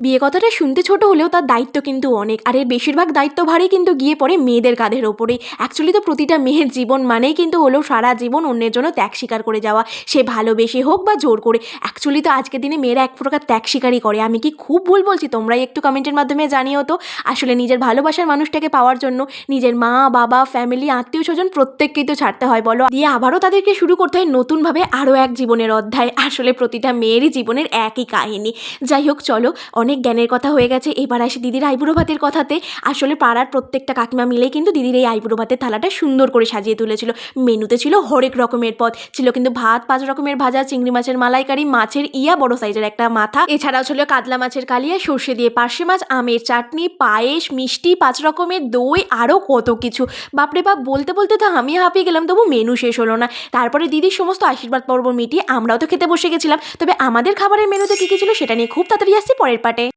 বিয়ে কথাটা শুনতে ছোট হলেও তার দায়িত্ব কিন্তু অনেক। আর এর বেশিরভাগ দায়িত্ব দায়িত্বভারই কিন্তু গিয়ে পড়ে মেয়েদের কাঁধের ওপরেই। অ্যাকচুয়ালি তো প্রতিটা মেয়ের জীবন মানেই কিন্তু হলো সারা জীবন অন্যের জন্য ত্যাগ স্বীকার করে যাওয়া। সে ভালোবেসে হোক বা জোর করে। অ্যাকচুয়ালি তো আজকের দিনে মেয়েরা এক প্রকার ত্যাগ স্বীকারই করে। আমি কি খুব ভুল বলছি? তোমরাই একটু কমেন্টের মাধ্যমে জানিও তো। আসলে নিজের ভালোবাসার মানুষটাকে পাওয়ার জন্য নিজের মা, বাবা ফ্যামিলি আত্মীয় স্বজন প্রত্যেককেই তো ছাড়তে হয়, বলো। দিয়ে আবারও তাদেরকে শুরু করতে হয় নতুনভাবে আরও এক জীবনের অধ্যায়। আসলে প্রতিটা মেয়েরই জীবনের একই কাহিনী। যাই হোক, চলো, অনেক জ্ঞানের কথা হয়ে গেছে। এবার আসি দিদির আইবুড়ো ভাতের কথাতে। আসলে পাড়ার প্রত্যেকটা কাকিমা মিলেই কিন্তু দিদির এই আইবুড়ো ভাতের থালাটা সুন্দর করে সাজিয়ে তুলেছিল। মেনুতে ছিল হরেক রকমের পদ। ছিল কিন্তু ভাত, পাঁচ রকমের ভাজা, চিংড়ি মাছের মালাইকারি, মাছের ইয়া, বড় সাইজের একটা মাথা। এছাড়াও ছিল কাতলা মাছের কালিয়া, সর্ষে দিয়ে পার্শে মাছ, আমের চাটনি, পায়েস, মিষ্টি, পাঁচ রকমের দই আরও কত কিছু। বাপরে বাপ, বলতে বলতে তো আমি হাঁপিয়ে গেলাম, তবু মেনু শেষ হলো না। তারপরে দিদির সমস্ত আশীর্বাদ পর্ব মিটিয়ে আমরাও তো খেতে বসে গেছিলাম। তবে আমাদের খাবারের মেনুতে কী কী ছিল সেটা নিয়ে খুব তাড়াতাড়ি আসছি, পরের পার্টে